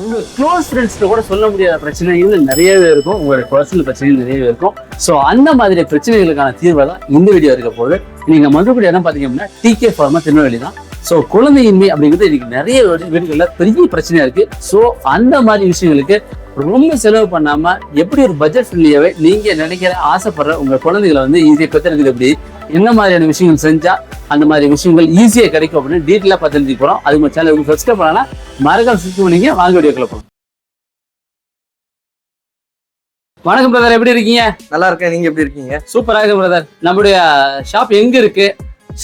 உங்கள் க்ளோஸ் ஃப்ரெண்ட்ஸ்கிட்ட கூட சொல்ல முடியாத பிரச்சனைகள் நிறையவே இருக்கும். உங்களோட பர்சனல் பிரச்சனைகள் நிறையவே இருக்கும். ஸோ அந்த மாதிரி பிரச்சனைகளுக்கான தீர்வை தான் இந்த வீடியோ இருக்க போது நீங்கள் மறுபடியும் இடம் பார்த்தீங்க அப்படின்னா டிகே ஃபார்மா திருநெல்வேலி தான். ஸோ குழந்தையின்மை அப்படிங்கிறது இன்னைக்கு நிறைய வீடுகளில் பெரிய பிரச்சனையாக இருக்குது ஸோ அந்த மாதிரி விஷயங்களுக்கு ரொம்ப செலவு பண்ணாமல் எப்படி ஒரு பட்ஜெட் ஃப்ரெண்ட்லியாகவே நீங்கள் நினைக்கிற ஆசைப்படுற உங்கள் குழந்தைகளை வந்து ஈஸியாக பெற்றிருக்குது எப்படி என்ன மாதிரியான விஷயங்கள் செஞ்சா அந்த மாதிரி விஷயங்கள் ஈஸியா கிடைக்கும் அப்படின்னு டீட்டெயிலாக பார்த்து போறோம். அது உங்க சேனல் சப்ஸ்கிரைப் பண்ணலாம் மறக்காம சப்ஸ்கிரைப் பண்ணீங்க வாங்க வீடியோக்குள்ள போகலாம். வணக்கம் பிரதர் எப்படி இருக்கீங்க? நல்லா இருக்கேன். நீங்க எப்படி இருக்கீங்க? சூப்பரா இருக்கு பிரதர் நம்முடைய ஷாப் எங்க இருக்கு?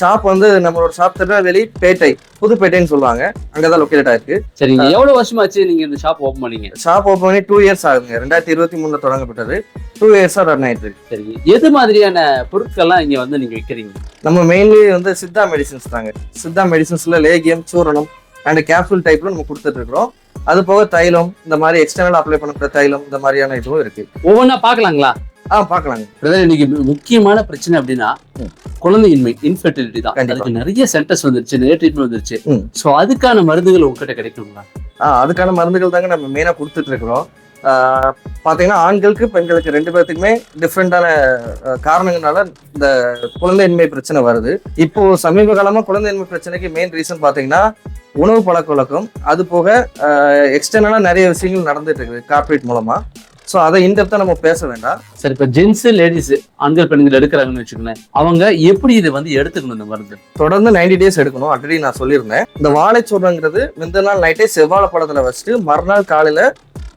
ஷாப் வந்து நம்மளோட ஷாப் திருநெல்வேலி பேட்டை புதுப்பேட்டைன்னு சொல்லுவாங்க. அங்கதான் லொக்கேட் ஆயிருக்கு. சரிங்க எவ்வளவு வருஷமாச்சு நீங்க இந்த ஷாப் ஓபன் பண்ணீங்க? ஷாப் ஓப்பன் பண்ணி டூ இயர்ஸ் ஆகுங்க ரெண்டாயிரத்தி இருபத்தி மூணுல தொடங்கப்பட்டது. டூ இயர்ஸா ரன் ஆயிட்டு இருக்கு. சரிங்க எது மாதிரியான பொருட்கள்லாம் இங்க வந்து நீங்க விற்கிறீங்க நம்ம மெயின்லி வந்து சித்தா மெடிசின்ஸ் தாங்க. சித்தா மெடிசின்ஸ்ல லேகியம் சூரணம் அண்ட் கேப்சூல் டைப்ல நம்ம கொடுத்துட்டு இருக்கிறோம். அது போக தைலம் இந்த மாதிரி எக்ஸ்டர்னல் அப்ளை பண்ணக்கூடிய தைலம் இந்த மாதிரியான இதுவும் இருக்கு. ஒவ்வொன்றா பார்க்கலாங்களா? ஆ பார்க்கலாங்க. பிரதர் இன்னைக்கு முக்கியமான பிரச்சனை அப்படின்னா குழந்தையின்மை இன்ஃபெர்டிலிட்டி தான். அதுக்கு நிறைய சென்டர்ஸ் வந்துருச்சு நிறைய ட்ரீட்மெண்ட் வந்துருச்சு. சோ அதுக்கான மருந்துகள் உங்ககிட்ட கிடைக்குங்களா? ஆ அதுக்கான மருந்துகள் தாங்க நம்ம மெயினாக கொடுத்துட்டு இருக்கிறோம் ஆ, பாத்தீங்கன்னா ஆண்களுக்கு பெண்களுக்கு ரெண்டு பேர்த்துக்குமே டிஃப்ரெண்டான காரணங்களால இந்த குழந்தையின்மை பிரச்சனை வருது. இப்போ சமீப காலமா குழந்தையின்மை பிரச்சனைக்கு மெயின் ரீசன் பாத்தீங்கன்னா உணவு பழக்க வழக்கம். அது போக எக்ஸ்டர்னலா நிறைய விஷயங்கள் நடந்துட்டு இருக்குது கார்ப்பரேட் மூலமா. ஸோ அதை இன்டெப்தா நம்ம பேச வேண்டாம். சரி இப்ப ஜென்ஸ் லேடிஸ் ஆண்கள் பெண்கள் எடுக்கிறாங்கன்னு வச்சுக்கோங்களேன் அவங்க எப்படி இதை வந்து எடுத்துக்கணும் இந்த மருந்து? தொடர்ந்து 90 டேஸ் எடுக்கணும். ஆல்ரெடி நான் சொல்லியிருந்தேன். இந்த வாழைச்சோறுங்கிறது முந்தின நாள் நைட்டே செவ்வாழை பழத்துல வச்சுட்டு மறுநாள் காலையில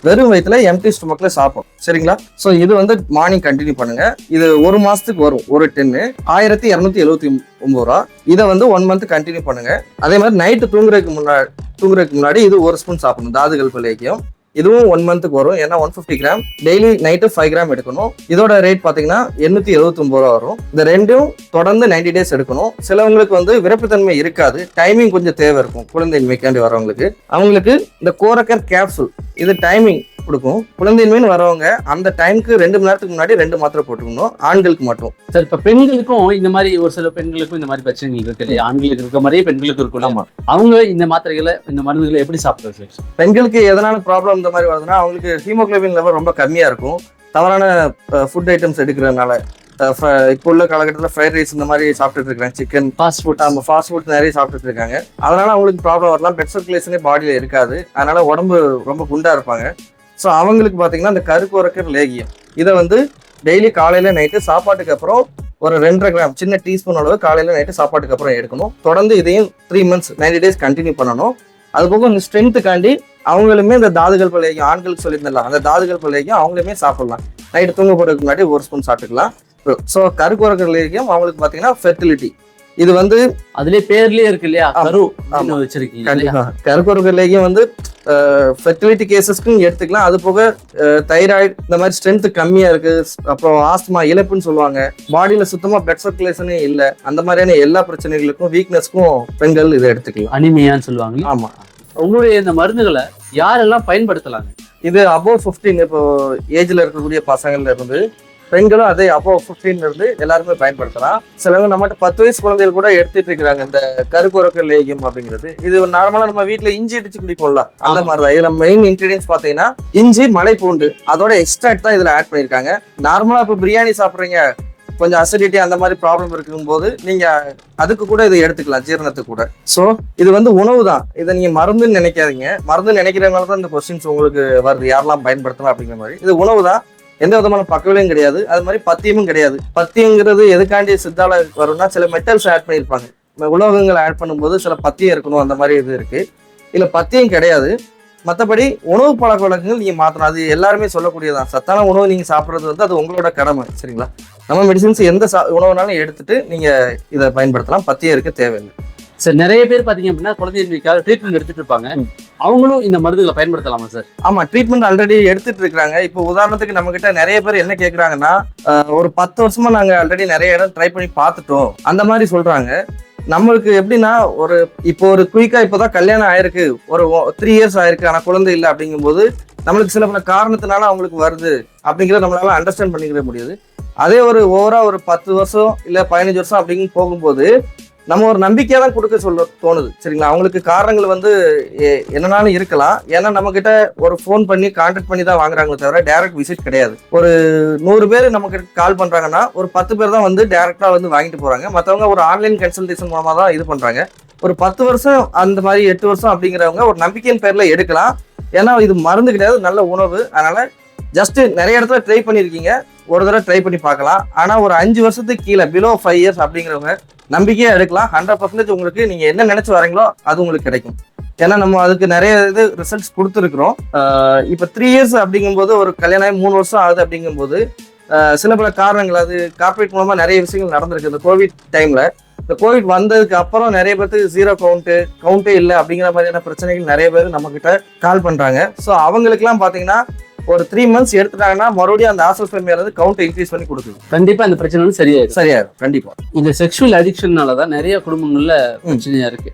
வெறும் வயிற்றுல எம்டி ஸ்டொமக்ல சாப்பிடும் சரிங்களா? ஸோ இது வந்து மார்னிங் கண்டினியூ பண்ணுங்க. இது ஒரு மாசத்துக்கு வரும். ஒரு டென்னு ஆயிரத்தி இரநூத்தி எழுபத்தி ஒன்பது ரூபா. இதை வந்து ஒன் மந்த் கண்டினியூ பண்ணுங்க. அதே மாதிரி நைட்டு தூங்குறதுக்கு முன்னாடி தூங்குறதுக்கு முன்னாடி இது ஒரு ஸ்பூன் சாப்பிடணும். தாதுகள் பிள்ளைக்கும் இதுவும் ஒன் மந்த்துக்கு வரும். ஏன்னா one fifty gram daily night five gram எடுக்கணும். இதோட ரேட் பார்த்தீங்கன்னா எண்ணூத்தி எழுபத்தி ஒன்பது ரூபா வரும். இந்த ரெண்டும் தொடர்ந்து 90 டேஸ் எடுக்கணும். சிலவங்களுக்கு வந்து விரப்புத்தன்மை இருக்காது. டைமிங் கொஞ்சம் தேவை இருக்கும். குழந்தையின்மைக்காண்டி வரவங்களுக்கு. அவங்களுக்கு இந்த கோரக்கர் கேப்சூல் இது டைமிங் கொடுக்கும். குழந்தையின்மைன்னு வரவங்க அந்த டைம்க்கு ரெண்டு மணி நேரத்துக்கு முன்னாடி ரெண்டு மாத்திரை போட்டுக்கணும். ஆண்களுக்கு மட்டும். சரி இப்ப பெண்களுக்கும் இந்த மாதிரி ஒரு சில பெண்களுக்கும் இந்த மாதிரி பிரச்சனைகள் இருக்கு இல்லையா? ஆண்களுக்கு இருக்க மாதிரியே பெண்களுக்கு இருக்கும். அவங்க இந்த மாத்திரைகளை இந்த மருந்துகளை எப்படி சாப்பிடுறது பெண்களுக்கு எதனால ப்ராப்ளம் இந்த மாதிரி வருதுன்னா அவங்களுக்கு ஹீமோகுளோபின் லெவல் ரொம்ப கம்மியா இருக்கும். தவறான ஃபுட் ஐட்டம்ஸ் எடுக்கிறதுனால இப்போ உள்ள காலகட்டத்தில் ஃப்ரைட் ரைஸ் இந்த மாதிரி சாப்பிட்டுட்டு இருக்காங்க சிக்கன் ஃபாஸ்ட் ஃபுட் நம்ம ஃபாஸ்ட் ஃபுட் நிறைய சாப்பிட்டுட்டு இருக்காங்க. அதனால அவங்களுக்கு ப்ராப்ளம் வரலாம். பெட் சர்க்குலேஷனே பாடியில் இருக்காது. அதனால உடம்பு ரொம்ப குண்டா இருப்பாங்க. ஸோ அவங்களுக்கு பார்த்தீங்கன்னா இந்த கருக்குறக்கர் லேகியம். இதை வந்து டெய்லி காலையில நைட்டு சாப்பாட்டுக்கு அப்புறம் ஒரு ரெண்டரை கிராம் சின்ன டீஸ்பூன் அளவு காலையில நைட்டு சாப்பாட்டுக்கு அப்புறம் எடுக்கணும். தொடர்ந்து இதையும் த்ரீ மந்த்ஸ் 90 டேஸ் கண்டினியூ பண்ணணும். அது போக இந்த ஸ்ட்ரென்த்துக்காண்டி அவங்களுமே இந்த தாதுகள் பழைய ஆண்களுக்கு சொல்லியிருந்தலாம் அந்த தாதுகள் பழைய அவங்களுமே சாப்பிடலாம். நைட்டு தூங்க போறதுக்கு முன்னாடி ஒரு ஸ்பூன் சாப்பிட்டுக்கலாம். ஸோ கருக்குறக்கர் லேகியம் அவங்களுக்கு பார்த்தீங்கன்னா ஃபெர்டிலிட்டி இது வந்து அதுலயே பேர்லயே இருக்கு இல்லையா. கரு வச்சிருக்கீங்க கருக்குறக்கர்லேயும் வந்து ஃபெர்டிலிட்டி கேசஸ்க்கும் எடுத்துக்கலாம். அது போக தைராய்டு இந்த மாதிரி ஸ்ட்ரென்த் கம்மியா இருக்கு. அப்புறம் ஆஸ்துமா இழப்புன்னு சொல்லுவாங்க. பாடியில சுத்தமா பிளட் சர்க்குலேஷனே இல்லை. அந்த மாதிரியான எல்லா பிரச்சனைகளுக்கும் வீக்னஸ்க்கும் பெண்கள் இதை எடுத்துக்கலாம். அனிமியான்னு சொல்லுவாங்க ஆமா. உங்களுடைய இந்த மருந்துகளை யாரெல்லாம் பயன்படுத்தலாங்க? இது அபோவ் 15 இப்போ ஏஜ்ல இருக்கக்கூடிய பசங்கள்ல இருந்து பெண்களும் அதே அபோவ் 15 இருந்து எல்லாருமே பயன்படுத்தலாம். சிலவங்க நம்மகிட்ட பத்து வயசு குழந்தைகள் கூட எடுத்துட்டு இருக்கிறாங்க இந்த கருக்குறக்க லேகியம் அப்படிங்கிறது. இது நார்மலா நம்ம வீட்ல இஞ்சி அடிச்சு குடிப்போம்ல அந்த மாதிரி தான் இதுல மெயின் இன்கிரீடியன்ஸ் பாத்தீங்கன்னா இஞ்சி மலை பூண்டு அதோட எக்ஸ்ட்ராக்ட் தான் இதுல ஆட் பண்ணிருக்காங்க நார்மலா இப்போ பிரியாணி சாப்பிடுறீங்க கொஞ்சம் அசிடிட்டி அந்த மாதிரி ப்ராப்ளம் இருக்கும்போது நீங்கள் அதுக்கு கூட இதை எடுத்துக்கலாம் ஜீரணத்துக்கு கூட. ஸோ இது வந்து உணவு தான். இதை நீங்கள் மருந்துன்னு நினைக்காதீங்க. மருந்து நினைக்கிறவங்க தான் இந்த கொஸ்டின்ஸ் உங்களுக்கு வருது. யாரெல்லாம் பயன்படுத்தலாம் அப்படிங்கிற மாதிரி. இது உணவு தான். எந்த விதமான பக்கவிலையும் கிடையாது. அது மாதிரி பத்தியமும் கிடையாது. பத்தியங்கிறது எதுக்காண்டி சித்தால வரும்னா சில மெட்டல்ஸ் ஆட் பண்ணியிருப்பாங்க. இந்த உலோகங்கள் ஆட் பண்ணும்போது சில பத்தியம் இருக்கணும் அந்த மாதிரி இது இருக்குது இதில் பத்தியம் கிடையாது. மற்றபடி உணவு பழக்க வழக்கங்கள் நீங்கள் மாற்றணும் அது எல்லாருமே சொல்லக்கூடியதான் சத்தான உணவு நீங்கள் சாப்பிட்றது வந்து அது உங்களோட கடமை சரிங்களா? நம்ம மெடிசின்ஸ் எந்த சா உணவுனாலும் எடுத்துட்டு நீங்க இதை பயன்படுத்தலாம். பத்தியம் இருக்க தேவையில்லை. சார் நிறைய பேர் பாத்தீங்க அப்படின்னா குழந்தைகளுக்காக ட்ரீட்மெண்ட் எடுத்துட்டு இருப்பாங்க. அவங்களும் இந்த மருந்துகளை பயன்படுத்தலாமா சார் ஆமா ட்ரீட்மெண்ட் ஆல்ரெடி எடுத்துட்டு இருக்காங்க இப்போ உதாரணத்துக்கு நம்ம கிட்ட நிறைய பேர் என்ன கேக்குறாங்கன்னா ஆஹ், ஒரு பத்து வருஷமா நாங்க ஆல்ரெடி நிறைய இடம் ட்ரை பண்ணி பார்த்துட்டோம் அந்த மாதிரி சொல்றாங்க. நம்மளுக்கு எப்படின்னா ஒரு இப்போ ஒரு குயிக்கா இப்போதான் கல்யாணம் ஆயிருக்கு. ஒரு த்ரீ இயர்ஸ் ஆயிருக்கு. ஆனா குழந்தை இல்லை அப்படிங்கும்போது நம்மளுக்கு சில பல காரணத்தினால அவங்களுக்கு வருது. அப்படிங்கிறத நம்மளால அண்டர்ஸ்டாண்ட் பண்ணிக்கிற முடியாது. அதே ஒரு ஓவரா ஒரு பத்து வருஷம் இல்லை பதினஞ்சு வருஷம் அப்படின்னு போகும்போது நம்ம ஒரு நம்பிக்கையாக தான் கொடுக்க சொல்ல தோணுது சரிங்களா? அவங்களுக்கு காரணங்கள் வந்து எ- என்னனாலும் இருக்கலாம். ஏன்னா நம்மக்கிட்ட ஒரு ஃபோன் பண்ணி கான்டாக்ட் பண்ணி தான் வாங்குறாங்களே தவிர டேரக்ட் விசிட் கிடையாது. ஒரு நூறு பேர் நமக்கு கால் பண்ணுறாங்கன்னா ஒரு பத்து பேர் தான் வந்து டேரெக்டாக வந்து வாங்கிட்டு போகிறாங்க மற்றவங்க ஒரு ஆன்லைன் கன்சல்டேஷன் மூலமாக தான் இது பண்ணுறாங்க ஒரு பத்து வருஷம் அந்த மாதிரி எட்டு வருஷம் அப்படிங்கிறவங்க ஒரு நம்பிக்கையின் பேரில் எடுக்கலாம். ஏன்னா இது மருந்து கிடையாது நல்ல உணவு. அதனால் ஜஸ்ட் நிறைய இடத்துல ட்ரை பண்ணியிருக்கீங்க ஒரு தடவை ட்ரை பண்ணி பார்க்கலாம். ஆனால் ஒரு அஞ்சு வருஷத்துக்கு கீழே பிலோ ஃபைவ் இயர்ஸ் அப்படிங்கிறவங்க நம்பிக்கையாக எடுக்கலாம். ஹண்ட்ரட் பர்சன்டேஜ் உங்களுக்கு நீங்கள் என்ன நினச்சி வரீங்களோ அது உங்களுக்கு கிடைக்கும். ஏன்னா நம்ம அதுக்கு நிறைய இது ரிசல்ட்ஸ் கொடுத்துருக்குறோம். இப்போ த்ரீ இயர்ஸ் அப்படிங்கும்போது ஒரு கல்யாணம் ஆகி மூணு வருஷம் ஆகுது அப்படிங்கும்போது சில பல காரணங்கள் அது கார்பரேட் மூலமாக நிறைய விஷயங்கள் நடந்திருக்கு. இந்த கோவிட் டைமில் இந்த கோவிட் வந்ததுக்கு அப்புறம் நிறைய பேருக்கு ஜீரோ கவுண்ட்டு கவுண்டே இல்லை அப்படிங்கிற மாதிரியான பிரச்சனைகள் நிறைய பேர் நம்மக்கிட்ட கால் பண்ணுறாங்க ஸோ அவங்களுக்குலாம் பார்த்தீங்கன்னா ஒரு த்ரீ மந்த்ஸ் எடுத்துட்டாங்கன்னா மறுபடியும் அந்த ஆசோஸ்பெர்மியா வந்து கவுண்ட் இன்க்ரீஸ் பண்ணி கொடுக்குது கண்டிப்பா இந்த பிரச்சனை வந்து சரியாயிடும் சரியாயிரும் கண்டிப்பா. இந்த செக்ஷுவல் அடிக்ஷன்னால தான் நிறைய குடும்பங்கள்ல பிரச்சனையா இருக்கு.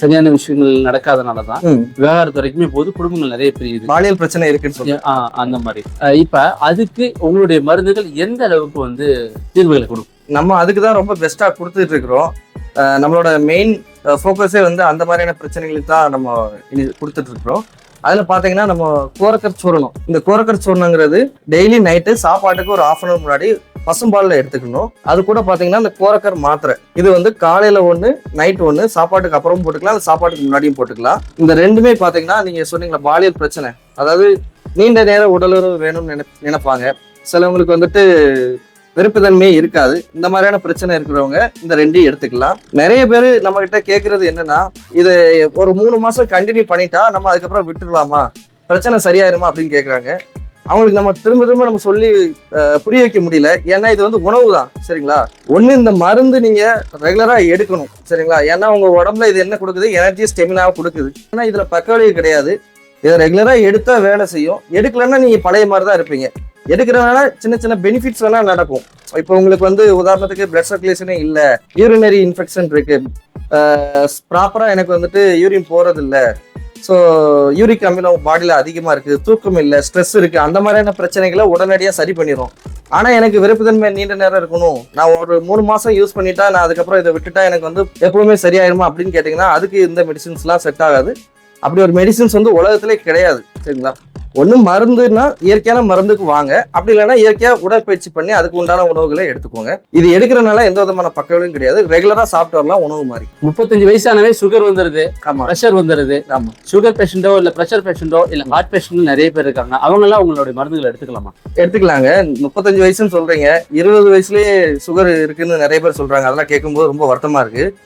சரியான விஷயங்கள் நடக்காதனால தான். விவகாரத்து வரைக்குமே போது குடும்பங்கள் நிறைய பிரியுது. பாலியல் பிரச்சனை இருக்குன்னு சொல்லி அந்த மாதிரி. இப்ப அதுக்கு உங்களுடைய மருந்துகள் எந்த அளவுக்கு வந்து தீர்வுகளை கொடுக்கும்? நம்ம அதுக்கு தான் ரொம்ப பெஸ்டா கொடுத்துட்டு இருக்கிறோம். நம்மளோட மெயின் ஃபோக்கஸே வந்து அந்த மாதிரியான பிரச்சனைகளுக்கு தான் நம்ம இனி கொடுத்துட்டு இருக்கிறோம். அதில் பார்த்தீங்கன்னா நம்ம கோரக்கர் சூரணம். இந்த கோரக்கர் சூரணங்கிறது டெய்லி நைட்டு சாப்பாட்டுக்கு ஒரு ஆஃப் அன் அவர் முன்னாடி பசும்பாலில் எடுத்துக்கணும். அது கூட பார்த்தீங்கன்னா இந்த கோரக்கர் மாத்திரை. இது வந்து காலையில் ஒன்று நைட் ஒன்று சாப்பாட்டுக்கு அப்புறம் போட்டுக்கலாம் அது சாப்பாட்டுக்கு முன்னாடியும் போட்டுக்கலாம். இந்த ரெண்டுமே பார்த்தீங்கன்னா நீங்கள் சொன்னீங்களா பாலியல் பிரச்சனை. அதாவது நீண்ட நேரம் உடலுறவு வேணும்னு நினை நினைப்பாங்க. சிலவங்களுக்கு வந்துட்டு விருப்பத்தன்மையே இருக்காது. இந்த மாதிரியான பிரச்சனை இருக்கிறவங்க இந்த ரெண்டையும் எடுத்துக்கலாம். நிறைய பேர் நம்ம கிட்ட கேட்கறது என்னன்னா இது ஒரு மூணு மாசம் கண்டினியூ பண்ணிட்டா நம்ம அதுக்கப்புறம் விட்டுடலாமா பிரச்சனை சரியாயிருமா அப்படின்னு கேட்குறாங்க அவங்களுக்கு நம்ம திரும்ப திரும்ப நம்ம சொல்லி புரிய வைக்க முடியல. ஏன்னா இது வந்து உணவு தான் சரிங்களா? ஒன்று இந்த மருந்து நீங்கள் ரெகுலராக எடுக்கணும் சரிங்களா? ஏன்னா உங்கள் உடம்புல இது என்ன கொடுக்குது? எனர்ஜி ஸ்டெமினாவை கொடுக்குது. ஏன்னா இதில் பக்கவழிவு கிடையாது. இதை ரெகுலராக எடுத்தா வேலை செய்யும். எடுக்கலன்னா நீங்கள் பழைய மாதிரி தான் இருப்பீங்க. எடுக்கிறதுனால சின்ன சின்ன பெனிஃபிட்ஸ் வேணால் நடக்கும். இப்போ உங்களுக்கு வந்து உதாரணத்துக்கு பிளட் சர்க்குலேஷனே இல்லை யூரினரி இன்ஃபெக்ஷன் இருக்கு. ப்ராப்பராக எனக்கு வந்துட்டு யூரின் போகிறது இல்லை ஸோ யூரிக் அமிலம் பாடியில் அதிகமாக இருக்குது தூக்கம் இல்லை ஸ்ட்ரெஸ் இருக்குது அந்த மாதிரியான பிரச்சனைகளை உடனடியாக சரி பண்ணிடும் ஆனால் எனக்கு விருப்பத்தன்மை நீண்ட நேரம் இருக்கணும். நான் ஒரு மூணு மாதம் யூஸ் பண்ணிட்டா நான் அதுக்கப்புறம் இதை விட்டுட்டா எனக்கு வந்து எப்பவுமே சரியாயிருமா அப்படின்னு கேட்டிங்கன்னா அதுக்கு இந்த மெடிசின்ஸ்லாம் செட் ஆகாது. அப்படி ஒரு மெடிசின்ஸ் வந்து உலகத்திலே கிடையாது சரிங்களா? ஒண்ணு மருந்துன்னா இயற்கையான மருந்துக்கு வாங்க. அப்படி இல்லைன்னா இயற்கையா உடற்பயிற்சி பண்ணி அதுக்கு உண்டான உணவுகளை எடுத்துக்கோங்க. இது எடுக்கிறனால எந்த விதமான பக்கவிலும் கிடையாது. ரெகுலரா சாப்பிட்டு வரலாம் உணவு மாதிரி. முப்பத்தஞ்சு வயசானவே சுகர் வந்துருது. ஆமா. ப்ரெஷர் வந்துருது. ஆமா. சுகர் பேஷண்டோ இல்ல ப்ரெஷர் பேஷண்டோ இல்ல ஹார்ட் பேஷண்ட் நிறைய பேர் இருக்காங்க. அவங்க எல்லாம் உங்களுடைய மருந்துகளை எடுத்துக்கலாமா? எடுத்துக்கலாங்க. முப்பத்தஞ்சு வயசுன்னு சொல்றீங்க. இருபது வயசுலயே சுகர் இருக்குன்னு நிறைய பேர் சொல்றாங்க. அதெல்லாம் கேட்கும்போது ரொம்ப வருத்தமா இருக்கு.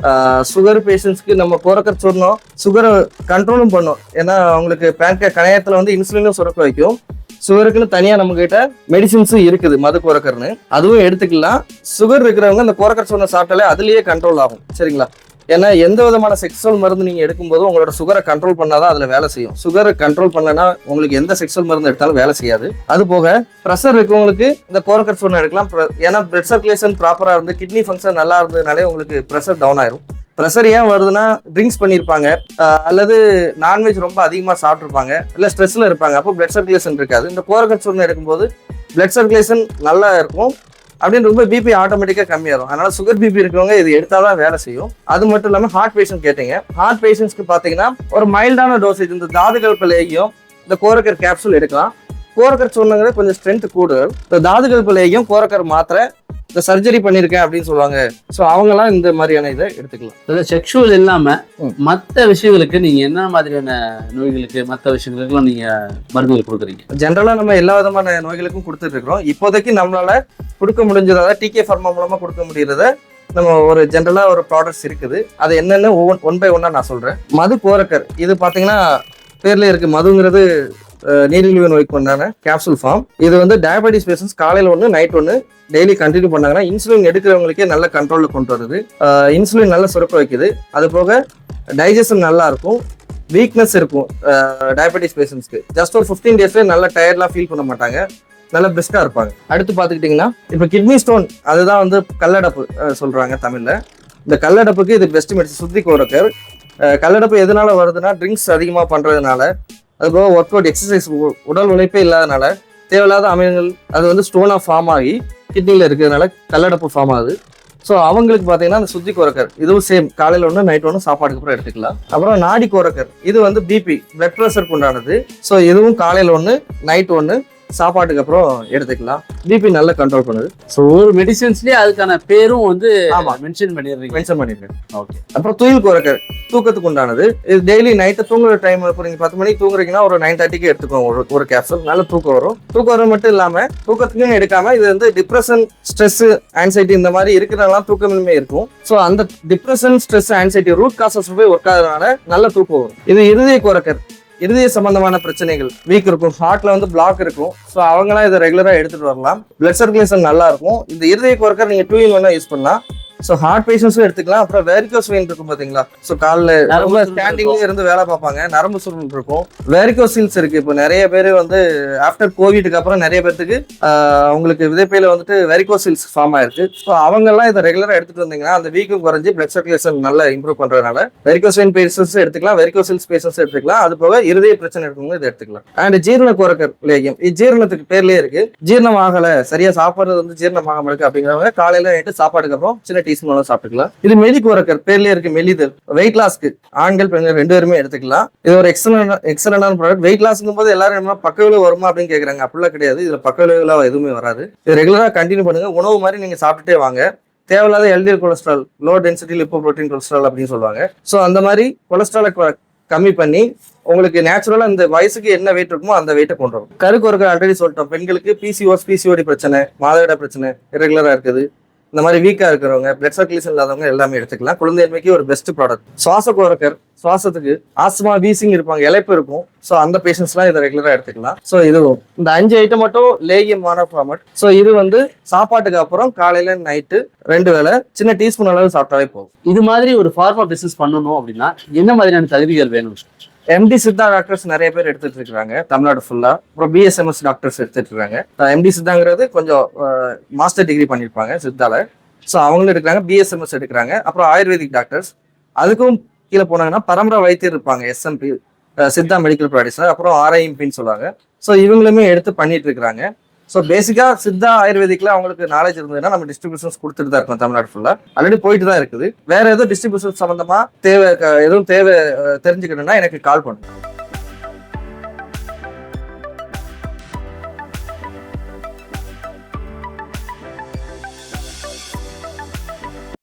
சுகர் பேஷண்ட்ஸ்க்கு நம்ம கோரக்கர் சொன்னோம். சுகரை கண்ட்ரோலும் பண்ணோம். ஏன்னா அவங்களுக்கு பேங்க கணையத்துல வந்து இன்சுலினும் சுரக்க வைக்கும். சுகருக்குன்னு தனியா நம்ம கிட்ட மெடிசின்ஸும் இருக்குது மது கோரக்கர்னு அதுவும் எடுத்துக்கலாம். சுகர் இருக்கிறவங்க அந்த கோரக்கர் சொன்ன சாப்பிட்டாலே அதுலயே கண்ட்ரோல் ஆகும். சரிங்களா? ஏன்னா எந்த விதமான செக்ஸுவல் மருந்து நீங்க எடுக்கும்போது உங்களோட சுகரை கண்ட்ரோல் பண்ணாதான் அதில் வேலை செய்யும். சுகரை கண்ட்ரோல் பண்ணலன்னா உங்களுக்கு எந்த செக்ஸுவல் மருந்து எடுத்தாலும் வேலை செய்யாது. அது போக ப்ரெஷர் இருக்கவங்களுக்கு இந்த கோரக்கர் சொன்ன எடுக்கலாம். ஏன்னா பிளட் சர்க்குலேஷன் ப்ராப்பராக இருந்து கிட்னி ஃபங்க்ஷன் நல்லா இருந்ததுனாலே உங்களுக்கு ப்ரெஷர் டவுன் ஆயிரும். ப்ரெஷர் ஏன் வருதுன்னா ட்ரிங்க்ஸ் பண்ணியிருப்பாங்க அல்லது நான்வெஜ் ரொம்ப அதிகமாக சாப்பிட்ருப்பாங்க இல்லை ஸ்ட்ரெஸ்ஸில் இருப்பாங்க. அப்போ பிளட் சர்க்குலேஷன் இருக்காது. இந்த கோரக்கர் சூழ்நிலை எடுக்கும்போது பிளட் சர்க்குலேஷன் நல்லா இருக்கும். அப்படின்னு ரொம்ப பிபி ஆட்டோமேட்டிக்காக கம்மியாகும் அதனால் சுகர் பிபி இருக்கவங்க இது எடுத்தாதான் வேலை செய்யும். அது மட்டும் இல்லாமல் ஹார்ட் பேஷண்ட் கேட்டீங்க. ஹார்ட் பேஷண்ட்ஸ்க்கு பார்த்தீங்கன்னா ஒரு மைல்டான டோசேஜ் இந்த தாதுகள் பிள்ளையும் இந்த கோரக்கர் கேப்சூல் எடுக்கலாம். கோரக்கர் சொன்னங்கிறது கொஞ்சம் ஸ்ட்ரென்த் கூடுதல் இந்த தாதுகள் பிள்ளையும் கோரக்கர் மாத்திரை இந்த சர்ஜரி பண்ணியிருக்கேன் அப்படின்னு சொல்லுவாங்க. ஸோ அவங்கெல்லாம் இந்த மாதிரியான இதை எடுத்துக்கலாம். அதாவது செக்ஷுவல் இல்லாம ம். மத்த விஷயங்களுக்கு நீங்க என்ன மாதிரியான நோய்களுக்கு மத்த விஷயங்களுக்குலாம் நீங்க மருந்துகள் கொடுக்குறீங்க? ஜென்ரலாக நம்ம எல்லா விதமான நோய்களுக்கும் கொடுத்துட்டு இருக்கிறோம். இப்போதைக்கு நம்மளால கொடுக்க முடிஞ்சதை டிகே ஃபார்மா மூலமா கொடுக்க முடியறத நம்ம ஒரு ஜென்ரலா ஒரு ப்ராடக்ட்ஸ் இருக்குது. அது என்னன்னு ஒவ்வொன் ஒன் பை ஒன்னா நான் சொல்றேன். மது கோரக்கர் இது பாத்தீங்கன்னா பேர்ல இருக்கு. மதுங்கிறது நீரிழிவு நோய்க்கு உண்டான கேப்சூல் ஃபார்ம் இது வந்து டயபெட்டிஸ் பேஷன்ஸ் காலையில் ஒன்று நைட் ஒன்று டெய்லி கண்டினியூ பண்ணாங்கன்னா இன்சுலின் எடுக்கிறவங்களுக்கே நல்ல கண்ட்ரோலில் கொண்டு வருது. இன்சுலின் நல்லா சுரக்க வைக்குது. அது போக டைஜஷன் நல்லா இருக்கும். வீக்னஸ் இருக்கும் டயபெட்டிஸ் பேஷன்ஸ்க்கு ஜஸ்ட் ஒரு ஃபிஃப்டீன் டேஸ்ல நல்ல டயர்ட்லாம் ஃபீல் பண்ண மாட்டாங்க. நல்லா பெஸ்ட்டாக இருப்பாங்க. அடுத்து பார்த்துக்கிட்டிங்கன்னா இப்போ கிட்னி ஸ்டோன் அதுதான் வந்து கல்லடப்பு சொல்கிறாங்க தமிழில். இந்த கல்லடப்புக்கு இது பெஸ்ட் மெடிசன் சுத்தி கோரக்கர் கல்லடப்பு எதனால வருதுன்னா ட்ரிங்க்ஸ் அதிகமாக பண்ணுறதுனால அதுபோக ஒர்க் அவுட் எக்ஸசைஸ் உடல் உழைப்பே இல்லாதனால தேவையில்லாத அமிலங்கள் அது வந்து ஸ்டோனாக ஃபார்ம் ஆகி கிட்னியில் இருக்கிறதுனால கல்லடப்பு ஃபார்ம் ஆகுது. ஸோ அவங்களுக்கு பார்த்தீங்கன்னா அந்த சுத்தி கோரக்கர் இதுவும் சேம் காலையில் ஒன்று நைட் ஒன்று சாப்பாடுக்கு அப்புறம் எடுத்துக்கலாம். அப்புறம் நாடி கோரக்கர் இது வந்து பிபி பிளட் ப்ரெஷருக்கு உண்டானது. ஸோ இதுவும் காலையில் ஒன்று நைட் ஒன்று சாப்பாட்டுக்கு அப்புறம் எடுத்துக்கலாம். பிபி நல்லா கண்ட்ரோல் பண்ணுது. ஸோ ஒரு மெடிசன்ஸ்லயே அதுக்கான பேரும் வந்து ஆமா. மென்ஷன் பண்ணிடுறீங்க. மென்ஷன் பண்ணிருக்கேன் ஓகே அப்புறம் துயில் கோரக்கர் தூக்கத்துக்கு உண்டானது. இது டெய்லி நைட்டு தூங்குற டைம் இப்போ நீங்கள் பத்து மணிக்கு தூங்குறீங்கன்னா ஒரு நைன் தேர்ட்டிக்கு எடுத்துக்கோங்க ஒரு ஒரு கேப்சூல் நல்ல தூக்கம் வரும். தூக்கம் வரும் மட்டும் இல்லாமல் தூக்கத்துக்கும் எடுக்காம இது வந்து டிப்ரெஷன் ஸ்ட்ரெஸ் ஆன்சைட்டி இந்த மாதிரி இருக்கிறதெல்லாம் தூக்கமின்மை இருக்கும். ஸோ அந்த depression stress anxiety root causes போய் ஒர்க் ஆகுறதுனால நல்ல தூக்கம் வரும். இது இருதய கோரக்கர் இருதய சம்பந்தமான பிரச்சனைகள் வீக் இருக்கும். ஹார்ட்ல வந்து பிளாக் இருக்கும். ஸோ அவங்களாம் இதை ரெகுலராக எடுத்துட்டு வரலாம். பிளட் சர்க்குலேஷன் நல்லா இருக்கும். இந்த இருதய குறைக்க நீங்க டூ இன் ஒன்னா யூஸ் பண்ணலாம். ஸோ ஹார்ட் பேஷண்ட்ஸும் எடுத்துக்கலாம். அப்புறம் வேரிகோஸ் வெயின் இருக்கும் பாத்தீங்களா? ஸோ காலில் ரொம்ப சுருள் ஸ்டாண்டிங்ல இருந்து வேலை பார்ப்பாங்க. நரம்பு சுருள் இருக்கும். வேரிகோசில்ஸ் இருக்கு. இப்போ நிறைய பேர் வந்து ஆஃப்டர் கோவிடுக்கு அப்புறம் நிறைய பேர்த்துக்கு அவங்களுக்கு விதைப்பையில வந்துட்டு வெரிகோசில்ஸ் ஃபார்ம் ஆயிருக்கு. ஸோ அவங்கெல்லாம் இதை ரெகுலரா எடுத்துட்டு வந்தீங்கன்னா அந்த வீக்கம் குறைஞ்சி பிளட் சர்க்குலேஷன் நல்லா இம்ப்ரூவ் பண்றதுனால வெரிகோஸ் வெயின் பேஷன்ஸ் எடுத்துக்கலாம். வெரிகோசில்ஸ் பேஷன்ஸ் எடுத்துக்கலாம். அது போக இருதய பிரச்சனை இருக்கவங்க இதை எடுத்துக்கலாம். அண்ட் ஜீரண கோரக்கர் லேகியம். இது ஜீரணத்துக்கு பேர்லயே இருக்கு. ஜீரணம் ஆகல. சரியா சாப்பிடுறது வந்து ஜீரணமாகாம இருக்கு அப்படிங்கிறவங்க காலையில நைட்டு சாப்பாடுக்கு அப்புறம் சின்ன டீஸ்பூன் சாப்பிட்டுக்கலாம். இது மெலிக்கு கோரக்கர் பேர்லயே இருக்கு மெலிதல் வெயிட் லாஸ்க்கு ஆண்கள் பெண்கள் ரெண்டு பேருமே எடுத்துக்கலாம். இது ஒரு எக்ஸலண்ட் எக்ஸலண்டான ப்ராடக்ட் வெயிட் லாஸ்ங்கும் போது எல்லாரும் என்ன பக்க விளைவு வருமா அப்படின்னு கேக்குறாங்க. அப்படிலாம் கிடையாது. இதுல பக்க விளைவுலாம் எதுவுமே வராது. இது ரெகுலரா கண்டினியூ பண்ணுங்க. உணவு மாதிரி நீங்க சாப்பிட்டுட்டே வாங்க. தேவையில்லாத LDL cholesterol low density lipoprotein cholesterol அப்படின்னு சொல்லுவாங்க. ஸோ அந்த மாதிரி கொலஸ்ட்ராலை கம்மி பண்ணி உங்களுக்கு நேச்சுரலாக இந்த வயசுக்கு என்ன வெயிட் இருக்குமோ அந்த வெயிட்டை கொண்டு வரும் கருக்கு ஒரு ஆல்ரெடி சொல்லிட்டோம். பெண்களுக்கு பிசிஓஸ் பிசிஓடி பிரச்சனை மாதவிட பிரச்சனை ரெகுலராக இருக்குது. இந்த மாதிரி வீக்கா இருக்கிறவங்க பிளட் சர்க்குலேஷன் இல்லாதவங்க எல்லாமே எடுத்துக்கலாம். குழந்தைமைக்கு ஒரு பெஸ்ட் ப்ராடக்ட் சுவாச கோரக்கர் சுவாசத்துக்கு ஆஸ்மா வீசிங் இருப்பாங்க இழைப்பு இருக்கும். ஸோ அந்த பேஷண்ட்ஸ்லாம் இதை ரெகுலரா எடுத்துக்கலாம். ஸோ இதுவும் இந்த அஞ்சு ஐட்டம் மட்டும் லேகியமான ஃபார்மட் ஸோ இது வந்து சாப்பாட்டுக்கு அப்புறம் காலையில நைட்டு ரெண்டு வேளை சின்ன டீஸ்பூன் அளவு சாப்பிட்டாலே போகும் இது மாதிரி ஒரு ஃபார்மா பிசினஸ் பண்ணணும் அப்படின்னா என்ன மாதிரியான தகுதிகள் வேணும்? எம்டி சித்தா டாக்டர்ஸ் நிறைய பேர் எடுத்துட்டு இருக்காங்க தமிழ்நாடு ஃபுல்லா அப்புறம் பிஎஸ்எம்எஸ் டாக்டர்ஸ் எடுத்துட்டு இருக்காங்க. எம்டி சித்தாங்கிறது கொஞ்சம் மாஸ்டர் டிகிரி பண்ணியிருப்பாங்க சித்தால. ஸோ அவங்களும் எடுக்கிறாங்க பிஎஸ்எம்எஸ் எடுக்கிறாங்க. அப்புறம் ஆயுர்வேதிக் டாக்டர்ஸ் அதுக்கும் கீழே போனாங்கன்னா பரம்பரை வைத்தியர் இருப்பாங்க எஸ்எம்பி சித்தா மெடிக்கல் ப்ராக்டிஸர் அப்புறம் ஆர்ஐஎம்பின்னு சொல்லுவாங்க. ஸோ இவங்களுமே எடுத்து பண்ணிட்டு இருக்கிறாங்க ஸோ பேசிக்காக சித்தா ஆயுர்வேதிக்கில் அவங்களுக்கு நாலேஜ் இருந்ததுன்னா நம்ம டிஸ்ட்ரிபியூஷன்ஸ் கொடுத்துட்டு தான் இருக்கோம் தமிழ்நாடு ஃபுல்லாக ஆல்ரெடி போயிட்டு தான் இருக்குது. வேற எதுவும் டிஸ்ட்ரிபியூஷன் சம்பந்தமா தேவை எதுவும் தேவை தெரிஞ்சுக்கணும்னா எனக்கு கால் பண்ணுங்க.